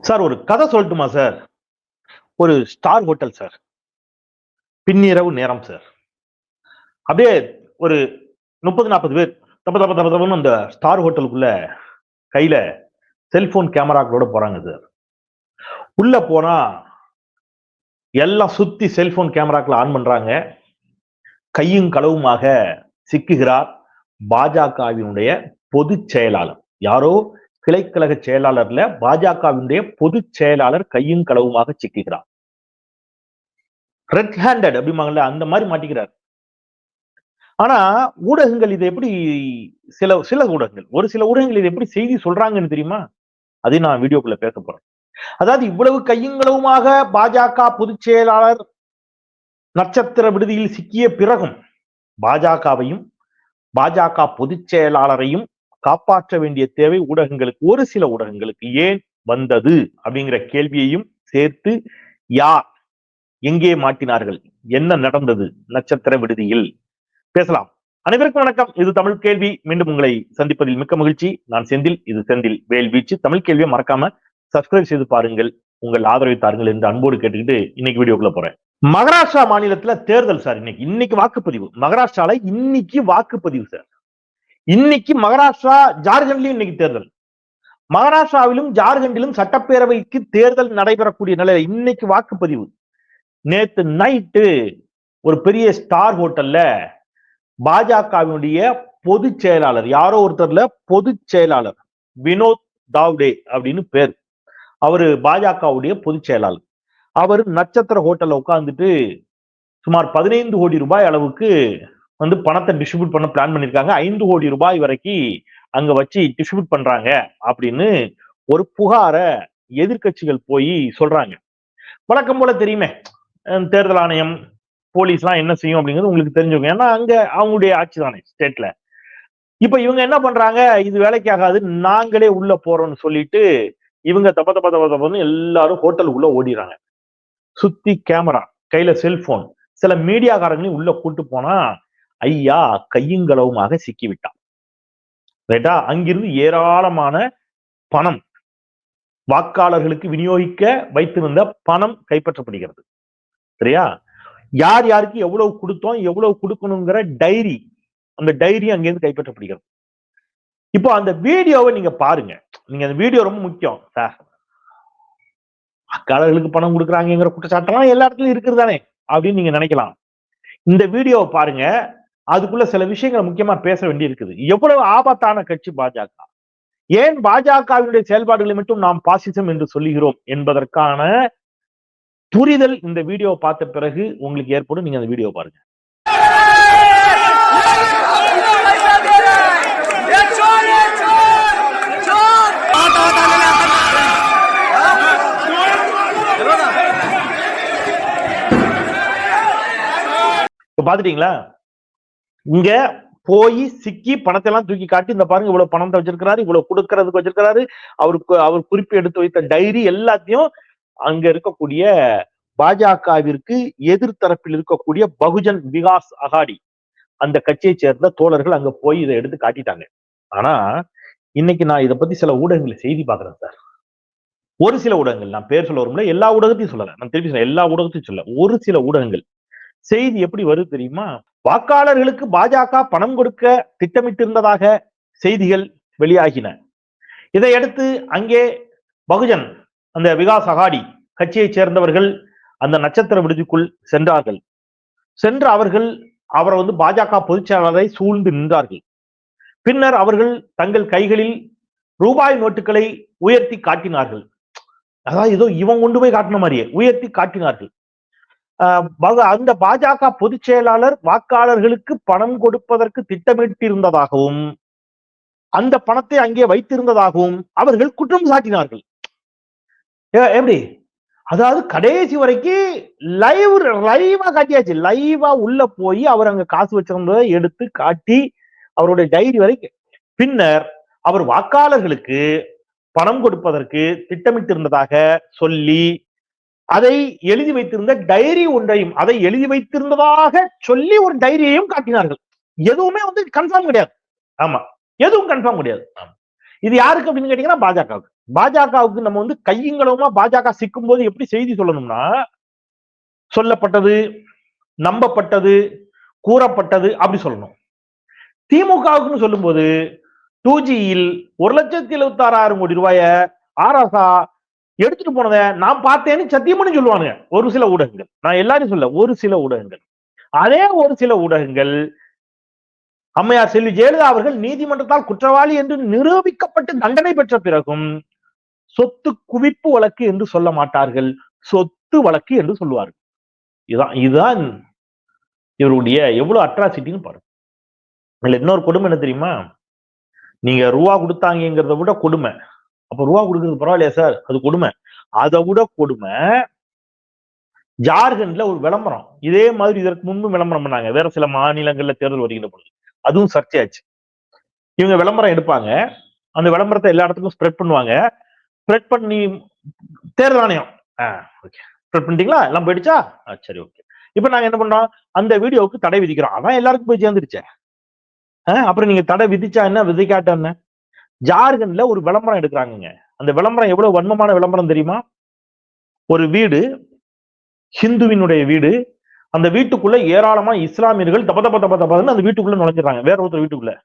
Sir ஒரு கதை சொல்லட்டுமா சார்? ஒரு ஸ்டார் ஹோட்டல் சார். பின்னிரவு நேரம் சார். அப்படியே ஒரு முப்பது நாற்பது பேர் தப்ப தப்ப தப்ப தப்பன்னு அந்த ஸ்டார் ஹோட்டலுக்குள்ள கையில செல்போன் கேமராக்களோட போறாங்க சார். உள்ள போனா எல்லாம் சுத்தி செல்போன் கேமராக்களை ஆன் பண்றாங்க. கையும் களவுமாக சிக்குகிறார் பாஜகவினுடைய பொதுச் செயலாளர். யாரோ கிளைக்கழக செயலாளர்ல பாஜகவினுடைய பொதுச் செயலாளர் கையும் களவுமாக சிக்குகிறார். ரெட் ஹேண்டட் அப்படிமாங்கல்ல அந்த மாதிரி மாட்டிக்கிறார். ஆனா ஊடகங்கள் இதை எப்படி சில சில ஊடகங்கள் ஒரு சில ஊடகங்கள் இதை எப்படி செய்தி சொல்றாங்கன்னு தெரியுமா? அதையும் நான் வீடியோக்குள்ள பேச போறேன். அதாவது இவ்வளவு கையுங்களவுமாக பாஜக பொதுச் செயலாளர் நட்சத்திர விடுதியில் சிக்கிய பிறகும் பாஜகவையும் பாஜக பொதுச் செயலாளரையும் காப்பாற்ற வேண்டிய தேவை ஊடகங்களுக்கு ஒரு சில ஊடகங்களுக்கு ஏன் வந்தது? அப்படிங்கிற கேள்வியையும் சேர்த்து யார் எங்கே மாட்டினார்கள்? என்ன நடந்தது? நட்சத்திர விடுதியில். பேசலாம். அனைவருக்கும் வணக்கம். இது தமிழ் கேள்வி. மீண்டும் உங்களை சந்திப்பதில் மிக்க மகிழ்ச்சி. நான் செந்தில். இது செந்தில் வேல் வீச்சு. தமிழ் கேள்வியை மறக்காம சப்ஸ்கிரைப் செய்து பாருங்கள். உங்கள் ஆதரவை தாருங்கள் என்று அன்போடு கேட்டுக்கிட்டு இன்னைக்கு வீடியோக்குள்ள போறேன். மகாராஷ்டிரா மாநிலத்துல தேர்தல் சார் இன்னைக்கு. இன்னைக்கு வாக்குப்பதிவு. மகாராஷ்டிரால இன்னைக்கு வாக்குப்பதிவு சார். இன்னைக்கு மகாராஷ்டிரா ஜார்க்கண்ட்லயும் இன்னைக்கு தேர்தல். மகாராஷ்டிராவிலும் ஜார்க்கண்டிலும் சட்டப்பேரவைக்கு தேர்தல் நடைபெறக்கூடிய நிலையில இன்னைக்கு வாக்குப்பதிவு. நேத்து நைட்டு ஒரு பெரிய ஸ்டார் ஹோட்டல்ல பாஜகவினுடைய பொதுச் செயலாளர் யாரோ ஒருத்தர்ல பொதுச் செயலாளர் வினோத் தாவ்டே அப்படின்னு பேர். அவரு பாஜகவுடைய பொதுச் செயலாளர். அவர் நட்சத்திர ஹோட்டல்ல உட்காந்துட்டு சுமார் பதினைந்து கோடி ரூபாய் அளவுக்கு வந்து பணத்தை டிஸ்ட்ரிபியூட் பண்ண பிளான் பண்ணிருக்காங்க. ஐந்து கோடி ரூபாய் வரைக்கும் அங்க வச்சு டிஸ்ட்ரிபியூட் பண்றாங்க அப்படின்னு ஒரு புகாரை எதிர்கட்சிகள் போய் சொல்றாங்க. வழக்கம் போல தெரியுமே தேர்தல் ஆணையம் போலீஸ்லாம் என்ன செய்யும் அப்படிங்கிறது உங்களுக்கு தெரிஞ்சவங்க ஏன்னா அங்க அவங்களுடைய ஆட்சி தானே ஸ்டேட்ல இப்ப இவங்க என்ன பண்றாங்க? இது வேலைக்கு ஆகாது நாங்களே உள்ள போறோம்னு சொல்லிட்டு இவங்க தப்ப தப்ப தப்ப தப்பன்னு எல்லாரும் ஹோட்டலுக்குள்ள ஓடிடுறாங்க. சுத்தி கேமரா கையில செல்போன் சில மீடியாக்காரங்களையும் உள்ள கூட்டு போனா ஐயா கையுங்களவுமாக சிக்கிவிட்டான். ரைட்டா அங்கிருந்து ஏராளமான பணம் வாக்காளர்களுக்கு விநியோகிக்க வைத்திருந்த பணம் கைப்பற்றப்படுகிறது. சரியா? யார் யாருக்கு எவ்வளவு கொடுத்தோம் எவ்வளவு கொடுக்கணுங்கிற டைரி அந்த டைரி அங்கிருந்து கைப்பற்றப்படுகிறது. இப்போ அந்த வீடியோவை நீங்க பாருங்க. நீங்க அந்த வீடியோ ரொம்ப முக்கியம் சார். வாக்காளர்களுக்கு பணம் கொடுக்குறாங்கிற குற்றச்சாட்டெல்லாம் எல்லா இடத்துலயும் இருக்குது தானே அப்படின்னு நீங்க நினைக்கலாம். இந்த வீடியோவை பாருங்க. அதுக்குள்ள சில விஷயங்களை முக்கியமா பேச வேண்டி இருக்குது எவ்வளவு ஆபத்தான கட்சி பாஜக? ஏன் பாஜகவினுடைய செயல்பாடுகளை மட்டும் நாம் பாசிசம் என்று சொல்லுகிறோம் என்பதற்கான புரிதல் இந்த வீடியோ பார்த்த பிறகு உங்களுக்கு ஏற்படும். நீங்க அந்த வீடியோ பாருங்க. பாத்துட்டீங்களா இங்க போய் சிக்கி பணத்தை எல்லாம் தூக்கி காட்டி இந்த பாருங்க இவ்வளவு பணத்தை வச்சிருக்கிறாரு இவ்வளவு கொடுக்கறதுக்கு வச்சிருக்கிறாரு. அவருக்கு அவர் குறிப்பு எடுத்து வைத்த டைரி எல்லாத்தையும் அங்க இருக்கக்கூடிய பாஜகவிற்கு எதிர்த்தரப்பில் இருக்கக்கூடிய பகுஜன் விகாஸ் அகாடி அந்த கட்சியை சேர்ந்த தோழர்கள் அங்க போய் இதை எடுத்து காட்டிட்டாங்க. ஆனா இன்னைக்கு நான் இதை பத்தி சில ஊடகங்களை செய்தி பாக்குறேன் சார். ஒரு சில ஊடகங்கள் நான் பேர் சொல்ல வரும்ல எல்லா ஊடகத்தையும் சொல்லல. நான் திருப்பி சொல்ல எல்லா ஊடகத்தையும் சொல்ல ஒரு சில ஊடகங்கள். செய்தி எப்படி வருது தெரியுமா? வாக்காளர்களுக்கு பாஜக பணம் கொடுக்க திட்டமிட்டிருந்ததாக செய்திகள் வெளியாகின. இதையடுத்து அங்கே பகுஜன் அந்த விகாஸ் அகாடி கட்சியைச் சேர்ந்தவர்கள் அந்த நட்சத்திர விடுதிக்குள் சென்றார்கள். சென்று அவர்கள் அவரை வந்து பாஜக பொதுச்செயலாளரை சூழ்ந்து நின்றார்கள். பின்னர் அவர்கள் தங்கள் கைகளில் ரூபாய் நோட்டுகளை உயர்த்தி காட்டினார்கள். அதாவது ஏதோ இவன் கொண்டு போய் காட்டின மாதிரியே உயர்த்தி காட்டினார்கள். அந்த பாஜக பொதுச் செயலாளர் வாக்காளர்களுக்கு பணம் கொடுப்பதற்கு திட்டமிட்டிருந்ததாகவும் அந்த பணத்தை அங்கே வைத்திருந்ததாகவும் அவர்கள் குற்றம் சாட்டினார்கள். எப்படி? அதாவது கடைசி வரைக்கும் லைவ் லைவா காட்டியாச்சு. லைவா உள்ள போய் அவர் அங்க காசு வச்சிருந்ததை எடுத்து காட்டி அவருடைய டைரி வரைக்கும். பின்னர் அவர் வாக்காளர்களுக்கு பணம் கொடுப்பதற்கு திட்டமிட்டிருந்ததாக சொல்லி அதை எழுதி வைத்திருந்த டைரி ஒன்றையும் அதை எழுதி வைத்திருந்ததாக சொல்லி ஒரு டைரியையும் காட்டினார்கள். எதுவுமே வந்து கன்ஃபார்ம் கிடையாது. ஆமா. எதுவும் கன்ஃபார்ம் கிடையாது. இது யாருக்கு அப்படின்னு கேட்டீங்கன்னா பாஜகவுக்கு. பாஜகவுக்கு நம்ம வந்து கையங்களவுமா பாஜக சிக்கும் போது எப்படி செய்தி சொல்லணும்னா சொல்லப்பட்டது நம்பப்பட்டது கூறப்பட்டது அப்படி சொல்லணும். திமுகவுக்குன்னு சொல்லும்போது டூ ஜியில் ஒரு லட்சத்தி எழுபத்தி ஆறாயிரம் கோடி ரூபாய ஆராசா எடுத்துட்டு போனதை நான் பார்த்தேன்னு சத்தியம்னு சொல்லுவாங்க சொல்லுவானுங்க. ஒரு சில ஊடகங்கள். நான் எல்லாரும் சொல்ல ஒரு சில ஊடகங்கள். அதே ஒரு சில ஊடகங்கள் அம்மையார் செல்வி ஜெயலலிதா அவர்கள் நீதிமன்றத்தால் குற்றவாளி என்று நிரூபிக்கப்பட்டு தண்டனை பெற்ற பிறகும் சொத்து குவிப்பு வழக்கு என்று சொல்ல மாட்டார்கள். சொத்து வழக்கு என்று சொல்லுவார்கள். இதுதான் இதுதான் இவருடைய எவ்வளவு அட்ராசிட்டின்னு பாருங்க. இதுல இன்னொரு கொடுமை என்ன தெரியுமா? நீங்க ரூபா கொடுத்தாங்கிறத விட கொடுமை. அப்ப ரூபா கொடுக்குறது பரவாயில்லையா சார் அது கொடுமை. அதை விட கொடுமை ஜார்க்கண்ட்ல ஒரு விளம்பரம். இதே மாதிரி இதற்கு முன்பு விளம்பரம் பண்ணாங்க. வேற சில மாநிலங்கள்ல தேர்தல் வருகின்ற பொழுது. அதுவும் சர்ச்சையாச்சு. இவங்க விளம்பரம் எடுப்பாங்க. அந்த விளம்பரத்தை எல்லா இடத்துக்கும் ஸ்ப்ரெட் பண்ணுவாங்க. ஸ்ப்ரெட் பண்ணி தேர்தல் ஆணையம். ஓகே ஸ்ப்ரெட் பண்ணிட்டீங்களா? எல்லாம் போயிடுச்சா? ஆ, சரி ஓகே இப்ப நாங்க என்ன பண்றோம்? அந்த வீடியோவுக்கு தடை விதிக்கிறோம். அதான் எல்லாருக்கும் போய் சேர்ந்துருச்சே. ஆ, அப்புறம் நீங்க தடை விதிச்சா என்ன? விதைக்காட்ட என்ன? ஜார்க்கண்ட்ல ஒரு விளம்பரம் எடுக்கிறாங்கங்க. அந்த விளம்பரம் எவ்வளவு வன்மமான விளம்பரம் தெரியுமா? ஒரு வீடு ஹிந்துவினுடைய வீடு அந்த வீட்டுக்குள்ள ஏராளமா இஸ்லாமியர்கள் தப்ப தப்ப தப்ப தப்பதுன்னு அந்த வீட்டுக்குள்ள நுழைஞ்சிடறாங்க. வேற ஒருத்தர் வீட்டுக்குள்ள.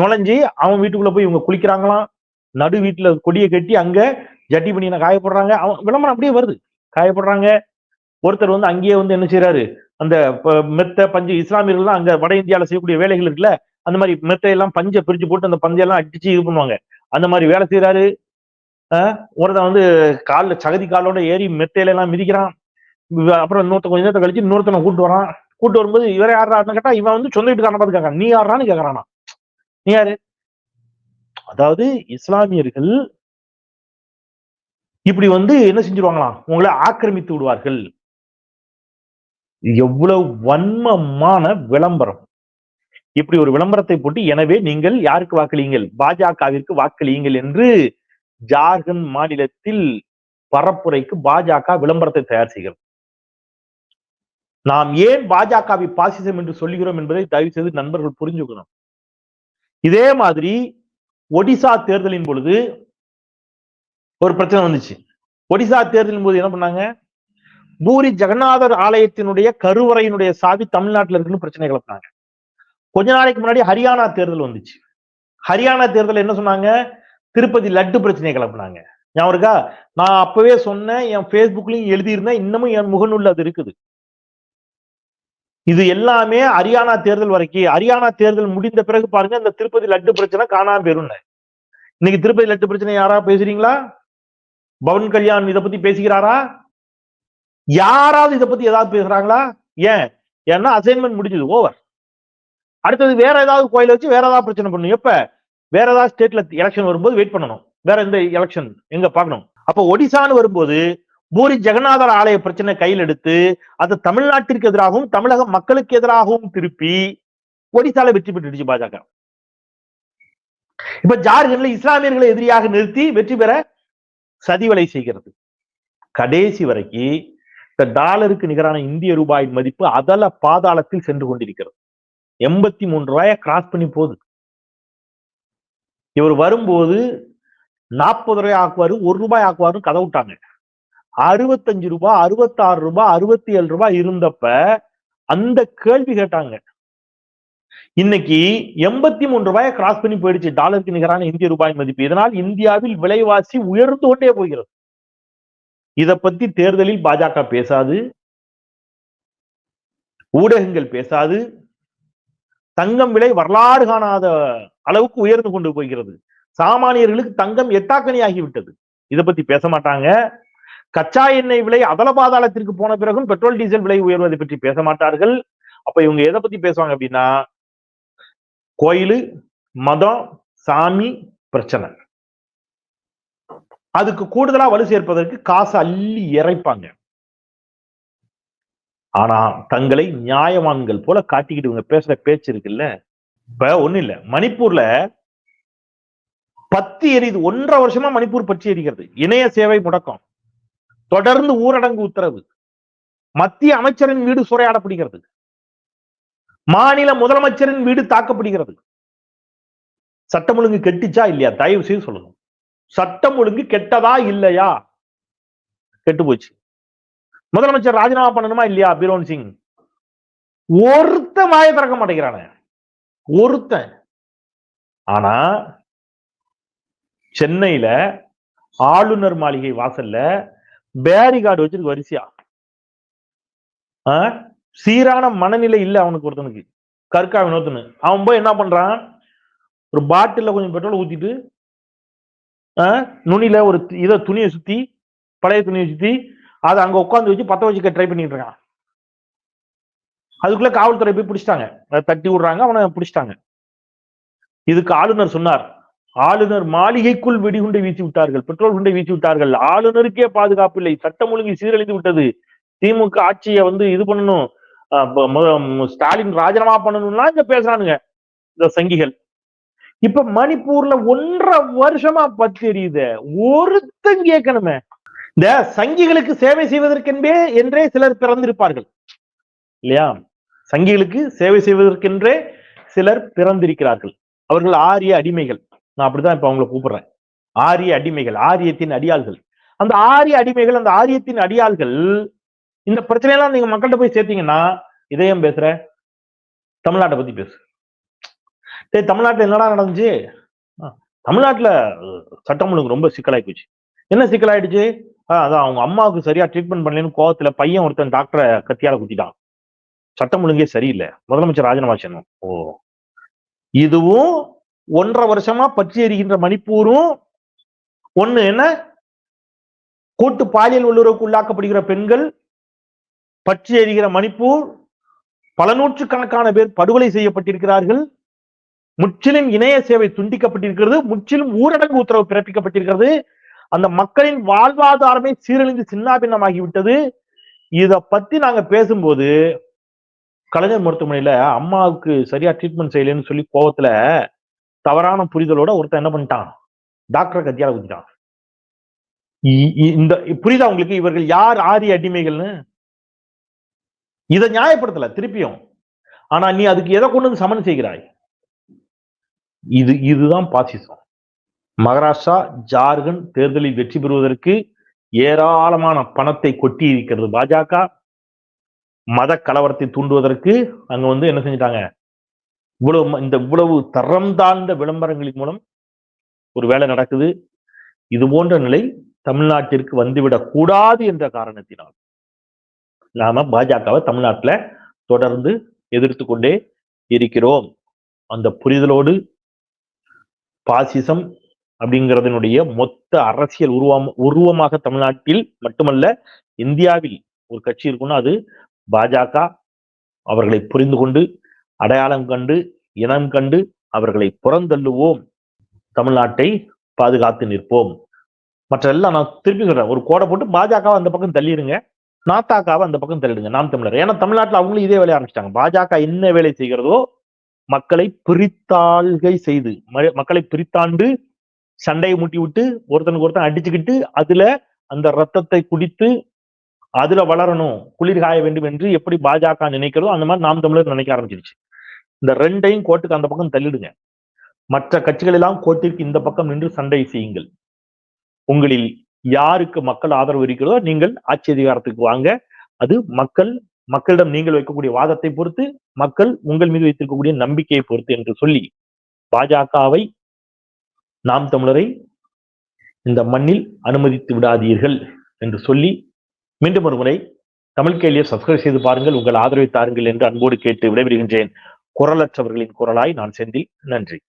நுழைஞ்சு அவன் வீட்டுக்குள்ள போய் இவங்க குளிக்கிறாங்களாம். நடு வீட்டுல கொடியை கட்டி அங்க ஜட்டி பண்ணின காயப்படுறாங்க. அவன் விளம்பரம் அப்படியே வருது. காயப்படுறாங்க. ஒருத்தர் வந்து அங்கேயே வந்து என்ன செய்யறாரு அந்த ப- மெத்த பஞ்சு இஸ்லாமியர்கள்லாம் அங்க வட இந்தியாவில் செய்யக்கூடிய வேலைகள் இருக்குல்ல அந்த மாதிரி மெத்தையெல்லாம் பஞ்சை பிரிச்சு போட்டு அந்த பஞ்செல்லாம் அடிச்சு இது பண்ணுவாங்க. அந்த மாதிரி வேலை செய்யறாரு ஆஹ் ஒருத்தன் வந்து கால்ல சகதி காலோட ஏறி மெத்தையில எல்லாம் மிதிக்கிறான். அப்புறம் இன்னொருத்த கொஞ்ச நேரத்தை கழிச்சு இன்னொருத்தனை கூட்டு வரான். கூட்டு வரும்போது இவரே யாரான்னு கேட்டா இவன் வந்து சொந்த வீட்டுக்காரன பார்த்து கேட்கறான் நீ யாரான்னு கேட்கறானா நீ யாரு? அதாவது இஸ்லாமியர்கள் இப்படி வந்து என்ன செஞ்சிருவாங்களாம்? உங்களை ஆக்கிரமித்து விடுவார்கள். எவ்வளவு வன்மமான விளம்பரம். இப்படி ஒரு விளம்பரத்தை போட்டு எனவே நீங்கள் யாருக்கு வாக்களியுங்கள்? பாஜகவிற்கு வாக்களியுங்கள் என்று ஜார்க்கண்ட் மாநிலத்தில் பரப்புரைக்கு பாஜக விளம்பரத்தை தயார் செய்கிறது. நாம் ஏன் பாஜகவை பாசிசம் என்று சொல்லுகிறோம் என்பதை தயவு செய்து நண்பர்கள் புரிஞ்சுக்கணும். இதே மாதிரி ஒடிசா தேர்தலின் பொழுது ஒரு பிரச்சனை வந்துச்சு. ஒடிசா தேர்தலின் போது என்ன பண்ணாங்க? பூரி ஜெகநாதர் ஆலயத்தினுடைய கருவறையினுடைய சாவி தமிழ்நாட்டில் இருக்குன்னு பிரச்சனை கிளப்பினாங்க கொஞ்ச நாளைக்கு முன்னாடி ஹரியானா தேர்தல் வந்துச்சு. ஹரியானா தேர்தல் என்ன சொன்னாங்க? திருப்பதி லட்டு பிரச்சனையை கிளப்புனாங்க. ஞாபகம் இருக்கா? நான் அப்பவே சொன்னேன் என் ஃபேஸ்புக்லயும் எழுதியிருந்தேன் இன்னமும் என் முகநூல் அது இருக்குது. இது எல்லாமே ஹரியானா தேர்தல் வரைக்கும் ஹரியானா தேர்தல் முடிந்த பிறகு பாருங்க இந்த திருப்பதி லட்டு பிரச்சனை காணாம போயிருங்க இன்னைக்கு திருப்பதி லட்டு பிரச்சனை யாரா பேசுறீங்களா? பவன் கல்யாண் இதை பத்தி பேசுகிறாரா யாராவது இதை பத்தி ஏதாவது பேசுறாங்களா? ஏன்? ஏன்னா அசைன்மெண்ட் முடிஞ்சது ஓவர் அடுத்தது வேற ஏதாவது கோயில வச்சு வேற ஏதாவது பிரச்சனை பண்ணணும். எப்ப? வேற ஏதாவது ஸ்டேட்ல எலெக்ஷன் வரும்போது வெயிட் பண்ணணும். வேற எந்த எலெக்ஷன் எங்க பார்க்கணும்? அப்ப ஒடிசான்னு வரும்போது பூரி ஜெகநாதர் ஆலய பிரச்சனை கையில் எடுத்து அது தமிழ்நாட்டிற்கு எதிராகவும் தமிழக மக்களுக்கு எதிராகவும் திருப்பி ஒடிசால வெற்றி பெற்றுடுச்சு பாஜக. இப்ப ஜார்க்கண்ட்ல இஸ்லாமியர்களை எதிரியாக நிறுத்தி வெற்றி பெற சதிவலை செய்கிறது. கடைசி வரைக்கும் இந்த டாலருக்கு நிகரான இந்திய ரூபாயின் மதிப்பு அதல பாதாளத்தில் சென்று கொண்டிருக்கிறது. எண்பத்தி மூணு ரூபாயை கிராஸ் பண்ணி போகுது இவர் வரும்போது நாற்பது ரூபாய் ஆக்குவாரு ஒரு ரூபாய் ஆக்குவாருன்னு கதை விட்டாங்க. அறுபத்தஞ்சு ரூபாய் அறுபத்தாறு ரூபாய் அறுபத்தி ஏழு ரூபாய் இருந்தப்ப அந்த கேள்வி கேட்டாங்க. இன்னைக்கு எண்பத்தி மூன்று ரூபாயை கிராஸ் பண்ணி போயிடுச்சு. டாலருக்கு நிகரான இந்திய ரூபாய் மதிப்பு. இதனால் இந்தியாவில் விலைவாசி உயர்ந்து கொண்டே போகிறது. இத பத்தி தேர்தலில் பாஜக பேசாது. ஊடகங்கள் பேசாது. தங்கம் விலை வரலாறு காணாத அளவுக்கு உயர்ந்து கொண்டு போகிறது. சாமானியர்களுக்கு தங்கம் எட்டாக்கணி ஆகிவிட்டது இதை பத்தி பேச மாட்டாங்க. கச்சா எண்ணெய் விலை அதல பாதாளத்திற்கு போன பிறகும் பெட்ரோல் டீசல் விலை உயர்வதை பற்றி பேச மாட்டார்கள். அப்ப இவங்க எதை பத்தி பேசுவாங்க அப்படின்னா கோயில் மதம் சாமி பிரச்சனை. அதுக்கு கூடுதலா வலு சேர்ப்பதற்கு காசு அள்ளி இறைப்பாங்க. ஆனா தங்களை நியாயவான்கள் போல காட்டிக்கிட்டு இவங்க பேசுற பேச்சு இருக்குல்ல? இப்ப ஒண்ணு இல்ல. மணிப்பூர்ல பத்தி எரியுது. ஒன்றரை வருஷமா மணிப்பூர் பற்றி எரிகிறது. இணைய சேவை முடக்கம். தொடர்ந்து ஊரடங்கு உத்தரவு. மத்திய அமைச்சரின் வீடு சூறையாடப்படுகிறது மாநில முதலமைச்சரின் வீடு தாக்கப்படுகிறது. சட்டம் ஒழுங்கு கெட்டுச்சா இல்லையா? தயவு செய்து சொல்லணும். சட்டம் ஒழுங்கு கெட்டதா இல்லையா? கெட்டு போச்சு முதலமைச்சர் ராஜினாமா பண்ணணுமா இல்லையா பீரோன் சிங்? ஒருத்த வாய திறக்க மாட்டேங்கிறானே. ஒருத்தன். ஆனா சென்னையில ஆளுநர் மாளிகை வாசல்ல பேரிகார்டு வச்சிருக்கு வரிசையா? சீரான மனநிலை இல்ல அவனுக்கு ஒருத்தனுக்கு. கற்கா வினோத்துன்னு அவன் போய் என்ன பண்றான்? ஒரு பாட்டில கொஞ்சம் பெட்ரோல் ஊத்திட்டு ஆ? நுனியில ஒரு இத துணியை சுத்தி பழைய துணியை சுத்தி அதை அங்க உட்காந்து வச்சு பத்த வச்சுக்க ட்ரை பண்ணிட்டு இருக்கான். அதுக்குள்ள காவல்துறை போய் பிடிச்சிட்டாங்க. தட்டி விடுறாங்க அவனை பிடிச்சிட்டாங்க. இதுக்கு ஆளுநர் சொன்னார் ஆளுநர் மாளிகைக்குள் வெடிகுண்டை வீசி விட்டார்கள் பெட்ரோல் குண்டை வீசி விட்டார்கள். ஆளுநருக்கே பாதுகாப்பு இல்லை சட்டம் ஒழுங்கு சீரழிந்து விட்டது. திமுக ஆட்சியை வந்து இது பண்ணணும் அஹ் ஸ்டாலின் ராஜினாமா பண்ணணும்லாம் இங்க பேசுறானுங்க இந்த சங்கிகள். இப்ப மணிப்பூர்ல ஒன்றரை வருஷமா பத்தி எரியுது ஒருத்தன் கேட்கணுமே. இந்த சங்கிகளுக்கு சேவை செய்வதற்கென்றே என்றே சிலர் பிறந்திருப்பார்கள். இல்லையா? சங்கிகளுக்கு சேவை செய்வதற்கென்றே சிலர் பிறந்திருக்கிறார்கள். அவர்கள் ஆரிய அடிமைகள். நான் அப்படிதான் இப்ப அவங்களை கூப்பிடுறேன். ஆரிய அடிமைகள் ஆரியத்தின் அடியாள்கள். அந்த ஆரிய அடிமைகள் அந்த ஆரியத்தின் அடியாள்கள் இந்த பிரச்சனையெல்லாம் நீங்க மக்கள்கிட்ட போய் சேர்த்தீங்கன்னா இதயம் பேசுற? தமிழ்நாட்டை பத்தி பேசு. டேய் தமிழ்நாட்டுல என்னடா நடந்துச்சு? தமிழ்நாட்டுல சட்டம் ஒழுங்கு ரொம்ப சிக்கலாகி போச்சு என்ன சிக்கலாயிடுச்சு? அதான் அவங்க அம்மாவுக்கு சரியா ட்ரீட்மெண்ட் பண்ணலன்னு கோவத்துல பையன் ஒருத்தன் டாக்டரை கத்தியால குத்திட்டான். சட்டம் ஒழுங்கே சரியில்லை. முதலமைச்சர் ராஜினாமா செய்யணும். ஓ. இதுவும் ஒன்றரை வருஷமா பற்றி எறிகின்ற மணிப்பூரும் ஒண்ணு என்ன? கூட்டு பாலியல் வல்லுறவுக்கு உள்ளாக்கப்படுகிற பெண்கள் பற்றி எறிகிற மணிப்பூர் பல நூற்றுக்கணக்கான பேர் படுகொலை செய்யப்பட்டிருக்கிறார்கள். முற்றிலும் இணைய சேவை துண்டிக்கப்பட்டிருக்கிறது. முற்றிலும் ஊரடங்கு உத்தரவு பிறப்பிக்கப்பட்டிருக்கிறது. அந்த மக்களின் வாழ்வாதாரமே சீரழிந்து சின்னாபின்னமாகிவிட்டது இத பத்தி நாங்க பேசும்போது கலைஞர் மருத்துவமனையில அம்மாவுக்கு சரியா ட்ரீட்மெண்ட் செய்யலைன்னு சொல்லி கோவத்துல தவறான புரிதலோட ஒருத்தன் என்ன பண்ணிட்டான்? டாக்டர் கத்தியால குத்திட்டான். இ- இ- இந்த புரியுதா உங்களுக்கு? இவர்கள் யார் ஆரிய அடிமைகள்னு? இதை நியாயப்படுத்தல திருப்பியும். ஆனா நீ அதுக்கு எதை கொண்டு வந்து சமன் செய்கிறாய்? இது இதுதான் பாசிசம். மகாராஷ்டிரா ஜார்க்கண்ட் தேர்தலில் வெற்றி பெறுவதற்கு ஏராளமான பணத்தை கொட்டி இருக்கிறது பாஜக. மத கலவரத்தை தூண்டுவதற்கு அங்க வந்து என்ன செஞ்சிட்டாங்க? இவ்வளவு ம- இந்த இவ்வளவு தரம் தாழ்ந்த விளம்பரங்களின் மூலம் ஒரு வேலை நடக்குது. இது போன்ற நிலை தமிழ்நாட்டிற்கு வந்துவிடக் கூடாது என்ற காரணத்தினால் நாம பாஜகவை தமிழ்நாட்டில் தொடர்ந்து எதிர்த்து கொண்டே இருக்கிறோம். அந்த புரிதலோடு பாசிசம் அப்படிங்கிறதனுடைய மொத்த அரசியல் உருவம் உருவமாக தமிழ்நாட்டில் மட்டுமல்ல இந்தியாவில் ஒரு கட்சி இருக்குன்னா அது பாஜக. அவர்களை புரிந்து கொண்டு அடையாளம் கண்டு இனம் கண்டு அவர்களை புறந்தள்ளுவோம். தமிழ்நாட்டை பாதுகாத்து நிற்போம். மற்ற எல்லாம் நான் திருப்பி சொல்றேன். ஒரு கோடை போட்டு பாஜகவை அந்த பக்கம் தள்ளிடுங்க. நாத்தாக்காவை அந்த பக்கம் தள்ளிடுங்க. நாம் தமிழர். ஏன்னா தமிழ்நாட்டில் அவங்களும் இதே வேலையை ஆரம்பிச்சிட்டாங்க. பாஜக என்ன வேலை செய்கிறதோ மக்களை பிரித்தாள்கை செய்து மக்களை பிரித்தாண்டு சண்டையை முட்டி விட்டு ஒருத்தனுக்கு ஒருத்தன் அடிச்சுக்கிட்டு அதுல அந்த ரத்தத்தை குடித்து அதுல வளரணும் குளிர் காய வேண்டும் என்று எப்படி பாஜக நினைக்கிறதோ அந்த மாதிரி நாம் தமிழர் நினைக்க ஆரம்பிச்சிருச்சு. இந்த ரெண்டையும் கோட்டுக்கு அந்த பக்கம் தள்ளிடுங்க. மற்ற கட்சிகள் எல்லாம் கோட்டிற்கு இந்த பக்கம் நின்று சண்டை செய்யுங்கள். உங்களில் யாருக்கு மக்கள் ஆதரவு இருக்கிறதோ நீங்கள் ஆட்சி அதிகாரத்துக்கு வாங்க. அது மக்கள் மக்களிடம் நீங்கள் வைக்கக்கூடிய வாதத்தை பொறுத்து மக்கள் உங்கள் மீது வைத்திருக்கக்கூடிய நம்பிக்கையை பொறுத்து என்று சொல்லி பாஜகவை நாம் தமிழரை இந்த மண்ணில் அனுமதித்து விடாதீர்கள் என்று சொல்லி மீண்டும் ஒரு முறை தமிழ் கேள்வியை சப்ஸ்கிரைப் செய்து பாருங்கள் உங்கள் ஆதரவை தாருங்கள் என்று அன்போடு கேட்டு விடைபெறுகின்றேன் குரலற்றவர்களின் குரலாய் நான் செந்தில் நன்றி